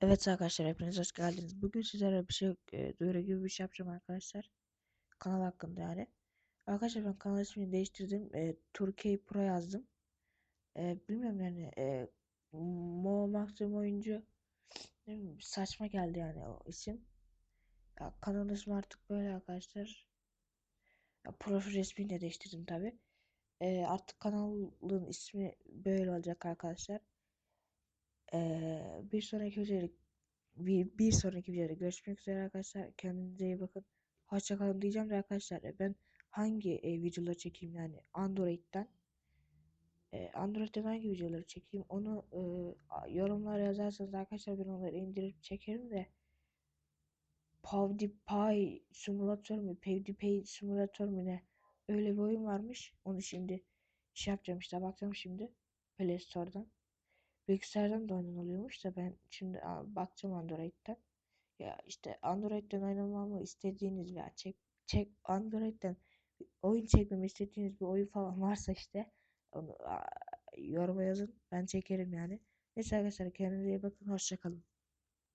Evet arkadaşlar hepiniz hoş geldiniz. Bugün sizlere bir şey e, duyuru gibi bir şey yapacağım arkadaşlar. Kanal hakkında yani. Arkadaşlar ben kanal ismini değiştirdim. E, Türkiye Pro yazdım. E, bilmiyorum yani e, Mo Maxim oyuncu bileyim, saçma geldi yani o isim. Ya, kanal ismi artık böyle arkadaşlar. Ya, profil resmini de değiştirdim tabi. E, artık kanalın ismi böyle olacak arkadaşlar. Bir sonraki videoda bir, bir sonraki videoda görüşmek üzere arkadaşlar. Kendinize iyi bakın. Hoşçakalın diyeceğim de arkadaşlar e, ben hangi e, videoları çekeyim yani Android'den? E, Android'den hangi videoları çekeyim? Onu e, yorumlara yazarsanız arkadaşlar ben onları indirip çekerim de. PewDiePie simülatör mü PewDiePie simülatör mü ne? Öyle bir oyun varmış. Onu şimdi şey yapacağım işte bakacağım şimdi Play Store'dan bilgisayardan da oynanılıyormuş da ben şimdi bakacağım Android'den. Ya işte Android'den oynamamı istediğiniz veya çek, çek Android'den oyun çekmemi istediğiniz bir oyun falan varsa işte onu yoruma yazın. Ben çekerim yani. Neyse arkadaşlar kendinize iyi bakın. Hoşçakalın.